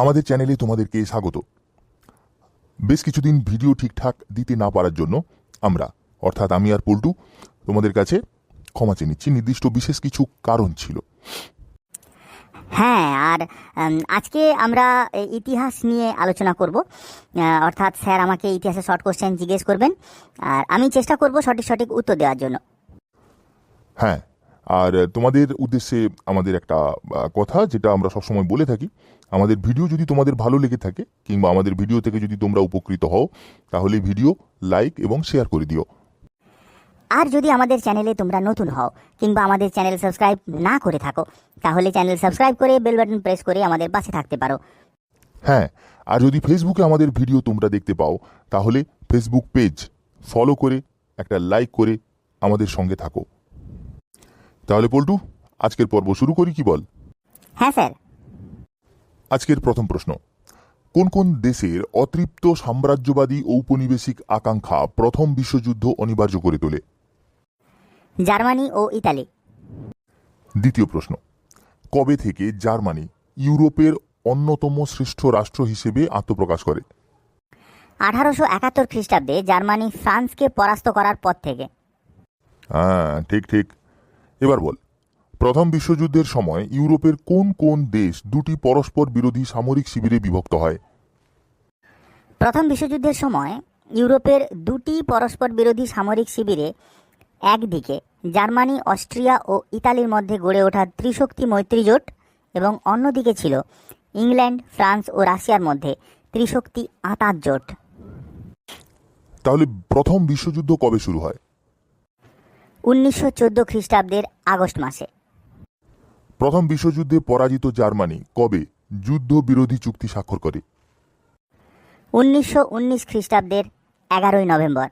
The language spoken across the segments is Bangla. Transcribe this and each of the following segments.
আমাদের চ্যানেলে তোমাদেরকে স্বাগত। বেশ কিছুদিন ভিডিও ঠিকঠাক দিতে না পারার জন্য আমরা অর্থাৎ আমি আর পল্টু তোমাদের কাছে ক্ষমা চেয়ে নিচ্ছি। নির্দিষ্ট বিশেষ কিছু কারণ ছিল। হ্যাঁ আর আজকে আমরা ইতিহাস নিয়ে আলোচনা করব। অর্থাৎ স্যার আমাকে ইতিহাসের শর্ট কোশ্চেন জিজ্ঞেস করবেন আর আমি চেষ্টা করব সঠিক সঠিক উত্তর দেওয়ার জন্য। হ্যাঁ আর তোমাদের উদ্দেশ্যে আমাদের একটা কথা যেটা আমরা সবসময় বলে থাকি। আমাদের ভিডিও যদি তোমাদের ভালো লেগে থাকে কিংবা আমাদের ভিডিও থেকে যদি তোমরা উপকৃত হও তাহলে ভিডিও লাইক এবং শেয়ার করে দিও। আর যদি আমাদের চ্যানেলে তোমরা নতুন হও কিংবা আমাদের চ্যানেল সাবস্ক্রাইব না করে থাকো তাহলে চ্যানেল সাবস্ক্রাইব করে বেল বাটন প্রেস করে আমাদের পাশে থাকতে পারো। হ্যাঁ আর যদি ফেসবুকে আমাদের ভিডিও তোমরা দেখতে পাও তাহলে ফেসবুক পেজ ফলো করে একটা লাইক করে আমাদের সঙ্গে থাকো। তাহলে পল্টু আজকের পর্ব শুরু করি কি বল? হ্যাঁ স্যার। আজকের প্রথম প্রশ্ন। কোন কোন দেশের অতৃপ্ত সাম্রাজ্যবাদী ঔপনিবেশিক আকাঙ্ক্ষা প্রথম বিশ্বযুদ্ধ অনিবার্য করে তোলে? জার্মানি ও ইতালি। দ্বিতীয় প্রশ্ন। কবে থেকে জার্মানি ইউরোপের অন্যতম শ্রেষ্ঠ রাষ্ট্র হিসেবে আত্মপ্রকাশ করে? আঠারোশো একাত্তর খ্রিস্টাব্দে জার্মানি ফ্রান্সকে পরাস্ত করার পর থেকে। হ্যাঁ ঠিক ঠিক। এবার বল। প্রথম বিশ্বযুদ্ধের সময় ইউরোপের কোন কোন দেশ দুটি পরস্পর বিরোধী সামরিক শিবিরে বিভক্ত হয়? প্রথম বিশ্বযুদ্ধের সময় ইউরোপের দুটি পরস্পর বিরোধী সামরিক শিবিরে একদিকে জার্মানি অস্ট্রিয়া ও ইতালির মধ্যে গড়ে ওঠা ত্রিশক্তি মৈত্রী জোট এবং অন্যদিকে ছিল ইংল্যান্ড ফ্রান্স ও রাশিয়ার মধ্যে ত্রিশক্তি আতাত জোট। তাহলে প্রথম বিশ্বযুদ্ধ কবে শুরু হয়? উনিশশো চোদ্দ খ্রিস্টাব্দের আগস্ট মাসে। প্রথম বিশ্বযুদ্ধে পরাজিত জার্মানি কবে যুদ্ধ বিরোধী চুক্তি স্বাক্ষর করে? উনিশশো উনিশ খ্রিস্টাব্দের এগারোই নভেম্বর।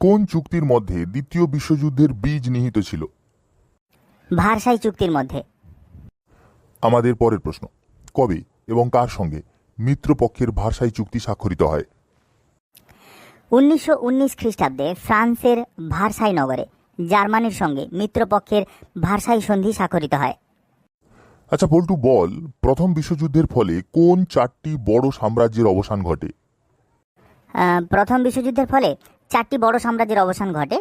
কোন চুক্তির মধ্যে দ্বিতীয় বিশ্বযুদ্ধের বীজ নিহিত ছিল? ভারসাই চুক্তির মধ্যে। আমাদের পরের প্রশ্ন কবে এবং কার সঙ্গে মিত্রপক্ষের ভারসাই চুক্তি স্বাক্ষরিত হয়? উনিশশো উনিশ খ্রিস্টাব্দে ফ্রান্সের ভারসাই নগরে জার্মানির সঙ্গে মিত্রপক্ষের ভারসাই সন্ধি স্বাক্ষরিত হয়। আচ্ছা পল্টু বল প্রথম বিশ্বযুদ্ধের ফলে কোন চারটি বড় সাম্রাজ্যের অবসান ঘটে? প্রথম বিশ্বযুদ্ধের ফলে চারটি বড় সাম্রাজ্যের অবসান ঘটে।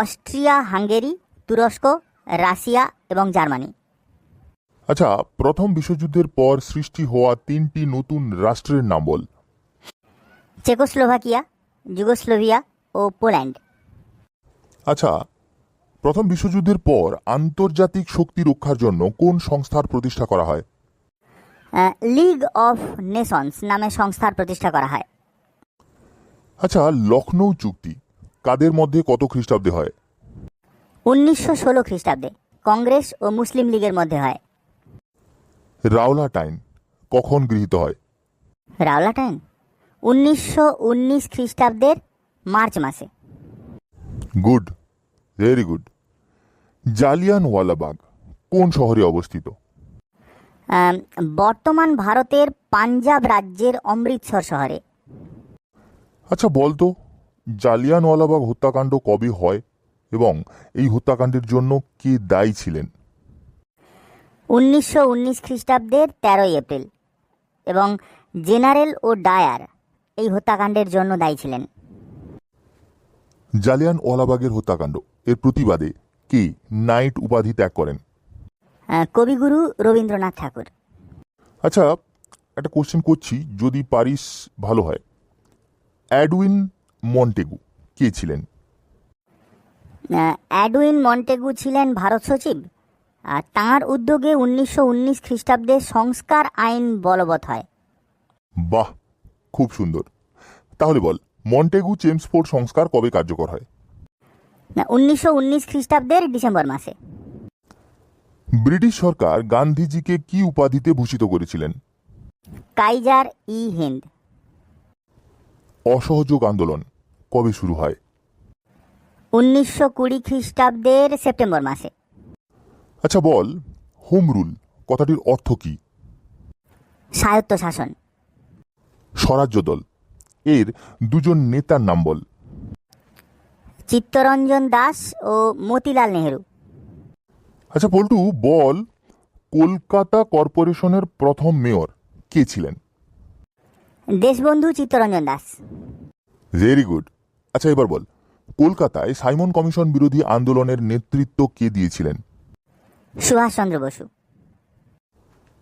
অস্ট্রিয়া হাঙ্গেরি তুরস্ক রাশিয়া এবং জার্মানি। আচ্ছা প্রথম বিশ্বযুদ্ধের পর সৃষ্টি হওয়া তিনটি নতুন রাষ্ট্রের নাম বল। চেকোস্লোভাকিয়া যুগোস্লোভিয়া ও পোল্যান্ড। আচ্ছা প্রথম বিশ্বযুদ্ধের পর আন্তর্জাতিক শক্তি রক্ষার জন্য কোন সংস্থার প্রতিষ্ঠা করা হয়? লিগ অফ নেশনস নামে সংস্থার প্রতিষ্ঠা করা হয়। আচ্ছা লখনৌ চুক্তি কাদের মধ্যে কত খ্রিস্টাব্দে হয়? উনিশশো ষোলো খ্রিস্টাব্দে কংগ্রেস ও মুসলিম লীগের মধ্যে হয়। রাওলা টাইন কখন গৃহীত হয়? রাওলাটাইন উনিশশো উনিশ খ্রিস্টাব্দের মার্চ মাসে। গুড। ভেরি গুড জালিয়ানওয়ালাবাগ কোন শহরে অবস্থিত? বর্তমান ভারতের পাঞ্জাব রাজ্যের অমৃতসর শহরে। আচ্ছা বলতো জালিয়ানওয়ালাবাগ হত্যাকাণ্ড কবে হয় এবং এই হত্যাকাণ্ডের জন্য কে দায়ী ছিলেন? উনিশশো উনিশ খ্রিস্টাব্দের তেরোই এপ্রিল এবং জেনারেল ও ডায়ার এই হত্যাকাণ্ডের জন্য দায়ী ছিলেন। জালিয়ানওয়ালাবাগের হত্যাকাণ্ড এর প্রতিবাদে কে নাইট উপাধি ত্যাগ করেন? কবিগুরু রবীন্দ্রনাথ ঠাকুর। আচ্ছা একটা কোশ্চেন করছি যদি পারিস ভালো হয়। অ্যাডউইন মন্টেগু কে ছিলেন? অ্যাডউইন মন্টেগু ছিলেন ভারত সচিব। আর তাঁর উদ্যোগে উনিশশো উনিশ খ্রিস্টাব্দে সংস্কার আইন বলবৎ হয়। বাহ খুব সুন্দর। তাহলে বল মন্টেগু চেমসফোর্ড সংস্কার কবে কার্যকর হয়? উনিশশো উনিশ খ্রিস্টাব্দের ডিসেম্বর মাসে। ব্রিটিশ সরকার গান্ধীজিকে কি উপাধিতে ভূষিত করেছিলেন? কাইজার ই হিন্দ। অসহযোগ আন্দোলন কবে শুরু হয়? উনিশশো কুড়ি খ্রিস্টাব্দের সেপ্টেম্বর মাসে। আচ্ছা বল হোম রুল কথাটির অর্থ কি? স্বায়ত্ত শাসন স্বরাজ্য দল। এর দুজন নেতার নাম বল। চিত্তরঞ্জন দাস ও মতিলাল নেহেরু। আচ্ছা পল্টু বল কলকাতা কর্পোরেশনের প্রথম মেয়র কে ছিলেন? দেশবন্ধু চিত্তরঞ্জন দাস। ভেরি গুড আচ্ছা এবার বল কলকাতায় সাইমন কমিশন বিরোধী আন্দোলনের নেতৃত্ব কে দিয়েছিলেন? সুভাষচন্দ্র বসু।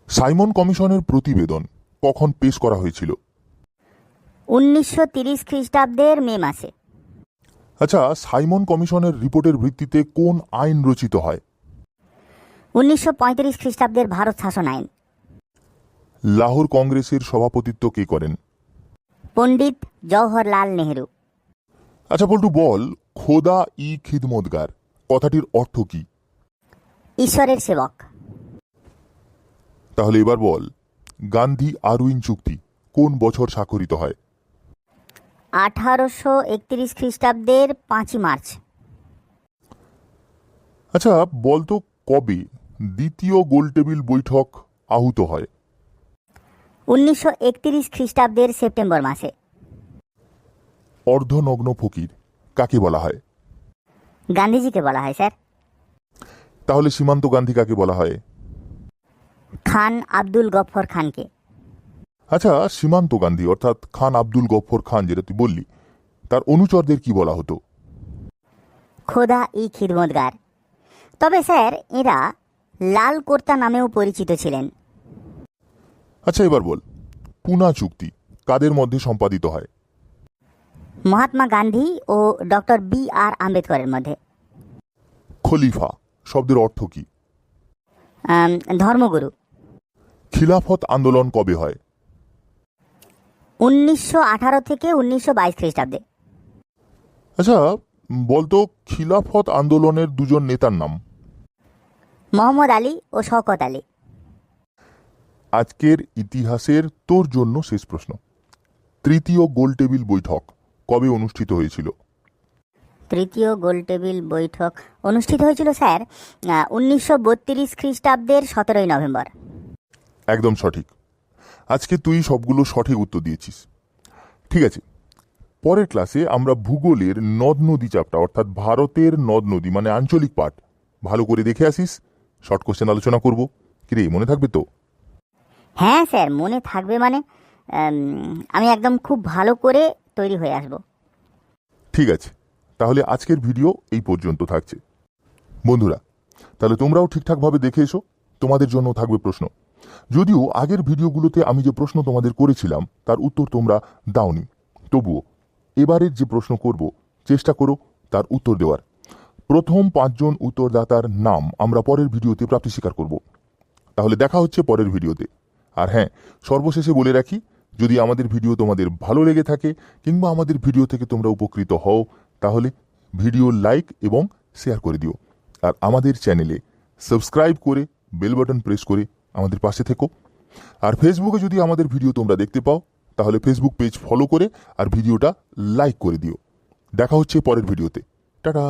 সাইমন কমিশনের প্রতিবেদন কখন পেশ করা হয়েছিল? উনিশশো তিরিশ খ্রিস্টাব্দের মে মাসে। আচ্ছা সাইমন কমিশনের রিপোর্টের ভিত্তিতে কোন আইন রচিত হয়? উনিশশো পঁয়ত্রিশ খ্রিস্টাব্দের ভারত শাসন আইন। লাহোর কংগ্রেসের সভাপতিত্ব কে করেন? পণ্ডিত জওহরলাল নেহেরু। আচ্ছা পল্টু বল খোদা ই খিদমতগার কথাটির অর্থ কি? ঈশ্বরের সেবক। তাহলে এবার বল গান্ধী আরউইন চুক্তি কোন বছর স্বাক্ষরিত হয়? আঠারোশো একত্রিশ খ্রিস্টাব্দের পাঁচই মার্চ। আচ্ছা বলতো কবে দ্বিতীয় গোলটেবিল বৈঠক আহুত হয়? উনিশশো একত্রিশ খ্রিস্টাব্দের সেপ্টেম্বর মাসে। অর্ধনগ্ন ফকির কাকে বলা হয়? গান্ধীজিকে বলা হয় স্যার। তাহলে সীমান্ত গান্ধী কাকে বলা হয়? খান আব্দুল গফর খানকে। আচ্ছা সীমান্ত গান্ধী অর্থাৎ খান আব্দুল গফর খান যেটা তুই বললি তার অনুচরদের কি বলা হতো? খোদা ই খিদমতগার। তবে স্যার এরা লাল কর্তা নামেও পরিচিত ছিলেন। আচ্ছা এবার বল পুনা চুক্তি কাদের মধ্যে সম্পাদিত হয়? মহাত্মা গান্ধী ও ডক্টর বি আর আম্বেদকরের মধ্যে। খলিফা শব্দের অর্থ কি? ধর্মগুরু। খিলাফত আন্দোলন কবে হয়? উনিশশো আঠারো থেকে উনিশশো বাইশ খ্রিস্টাব্দে। আচ্ছা বলতো খিলাফত আন্দোলনের দুজন নেতার নাম? মোহাম্মদ আলী ও শওকত আলী। আজকের ইতিহাসের তোর জন্য শেষ প্রশ্ন। তৃতীয় গোলটেবিল বৈঠক কবে অনুষ্ঠিত হয়েছিল? তৃতীয় গোলটেবিল বৈঠক অনুষ্ঠিত হয়েছিল স্যার উনিশশো বত্রিশ খ্রিস্টাব্দের সতেরোই নভেম্বর। একদম সঠিক। আজকে তুই সবগুলো সঠিক উত্তর দিয়েছিস। ঠিক আছে। পরের ক্লাসে আমরা ভূগোলের নদ নদী চাপটা অর্থাৎ ভারতের নদ নদী মানে আঞ্চলিক পাঠ ভালো করে দেখে আসিস। শর্ট কোশ্চেন আলোচনা করব। কিরে মনে থাকবে তো? হ্যাঁ স্যার মনে থাকবে মানে আমি একদম খুব ভালো করে তৈরি হয়ে আসব। ঠিক আছে। তাহলে আজকের ভিডিও এই পর্যন্ত থাকছে। বন্ধুরা তাহলে তোমরাও ঠিকঠাকভাবে দেখে এসো। তোমাদের জন্য থাকবে প্রশ্ন। যদিও আগের ভিডিওগুলোতে আমি যে প্রশ্ন তোমাদের করেছিলাম, তার উত্তর তোমরা দাওনি। তবুও, এবারের যে প্রশ্ন করব, চেষ্টা করো তার উত্তর দেওয়ার। প্রথম পাঁচজন উত্তরদাতার নাম আমরা পরের ভিডিওতে প্রাপ্তি স্বীকার করব। তাহলে দেখা হচ্ছে পরের ভিডিওতে। আর হ্যাঁ সর্বশেষে বলে রাখি, যদি আমাদের ভিডিও তোমাদের ভালো লেগে থাকে কিংবা আমাদের ভিডিও থেকে তোমরা উপকৃত হও, তাহলে ভিডিও লাইক এবং শেয়ার করে দিও। আর আমাদের চ্যানেলে সাবস্ক্রাইব করে বেল বাটন প্রেস করে আমাদের পাশে থেকো। আর ফেসবুকে যদি আমাদের ভিডিও তোমরা দেখতে পাও, তাহলে ফেসবুক পেজ ফলো করে আর ভিডিওটা লাইক করে দিও। দেখা হচ্ছে পরের ভিডিওতে। টাটা!